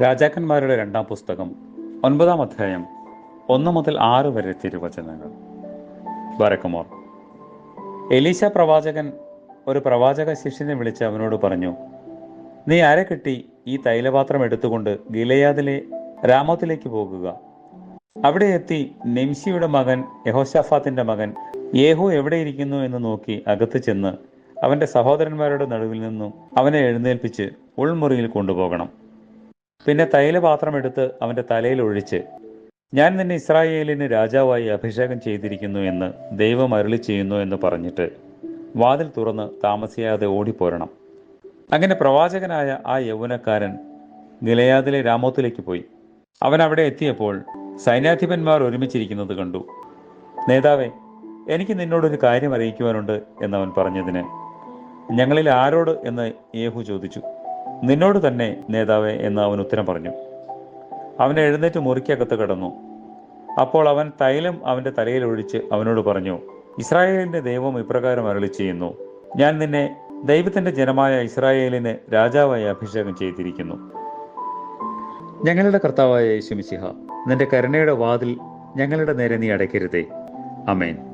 രാജാക്കന്മാരുടെ രണ്ടാം പുസ്തകം ഒൻപതാം അധ്യായം ഒന്ന് മുതൽ ആറ് വരെ തിരുവചനങ്ങൾ. ബരക്കുമോർ എലീശ പ്രവാചകൻ ഒരു പ്രവാചക ശിഷ്യനെ വിളിച്ച് അവനോട് പറഞ്ഞു നീ അര കിട്ടി ഈ തൈലപാത്രം എടുത്തുകൊണ്ട് ഗിലയാദിലെ രാമത്തിലേക്ക് പോകുക. അവിടെ എത്തി നിംഷിയുടെ മകൻ യഹോശാഫാത്തിന്റെ മകൻ യേഹു എവിടെയിരിക്കുന്നു എന്ന് നോക്കി അകത്ത് ചെന്ന് അവന്റെ സഹോദരന്മാരുടെ നടുവിൽ നിന്നും അവനെ എഴുന്നേൽപ്പിച്ച് ഉൾമുറിയിൽ കൊണ്ടുപോകണം. പിന്നെ തൈലപാത്രം എടുത്ത് അവന്റെ തലയിൽ ഒഴിച്ച് ഞാൻ നിന്നെ ഇസ്രായേലിന് രാജാവായി അഭിഷേകം ചെയ്തിരിക്കുന്നു എന്ന് ദൈവം അരുളി ചെയ്യുന്നു എന്ന് പറഞ്ഞിട്ട് വാതിൽ തുറന്ന് താമസിയാതെ ഓടിപ്പോരണം. അങ്ങനെ പ്രവാചകനായ ആ യൗവനക്കാരൻ നിലയാതിലെ രാമോത്തിലേക്ക് പോയി. അവൻ അവിടെ എത്തിയപ്പോൾ സൈന്യാധിപന്മാർ ഒരുമിച്ചിരിക്കുന്നത് കണ്ടു. നേതാവേ എനിക്ക് നിന്നോടൊരു കാര്യം അറിയിക്കുവാനുണ്ട് എന്നവൻ പറഞ്ഞതിന് ഞങ്ങളിൽ ആരോട്? എന്ന് യേഹു ചോദിച്ചു. നിന്നോട് തന്നെ നേതാവേ എന്ന് അവൻ ഉത്തരം പറഞ്ഞു. അവനെ എഴുന്നേറ്റ് മുറിക്കകത്ത് കിടന്നു. അപ്പോൾ അവൻ തൈലം അവന്റെ തലയിൽ ഒഴിച്ച് അവനോട് പറഞ്ഞു ഇസ്രായേലിന്റെ ദൈവം ഇപ്രകാരം അരളി ചെയ്യുന്നു. ഞാൻ നിന്നെ ദൈവത്തിന്റെ ജനമായ ഇസ്രായേലിന് രാജാവായി അഭിഷേകം ചെയ്തിരിക്കുന്നു. ഞങ്ങളുടെ കർത്താവായ യേശു മിശിഹ നിന്റെ കരുണയുടെ വാതിൽ ഞങ്ങളുടെ നേരെ നീ അടയ്ക്കരുതേ. അമേൻ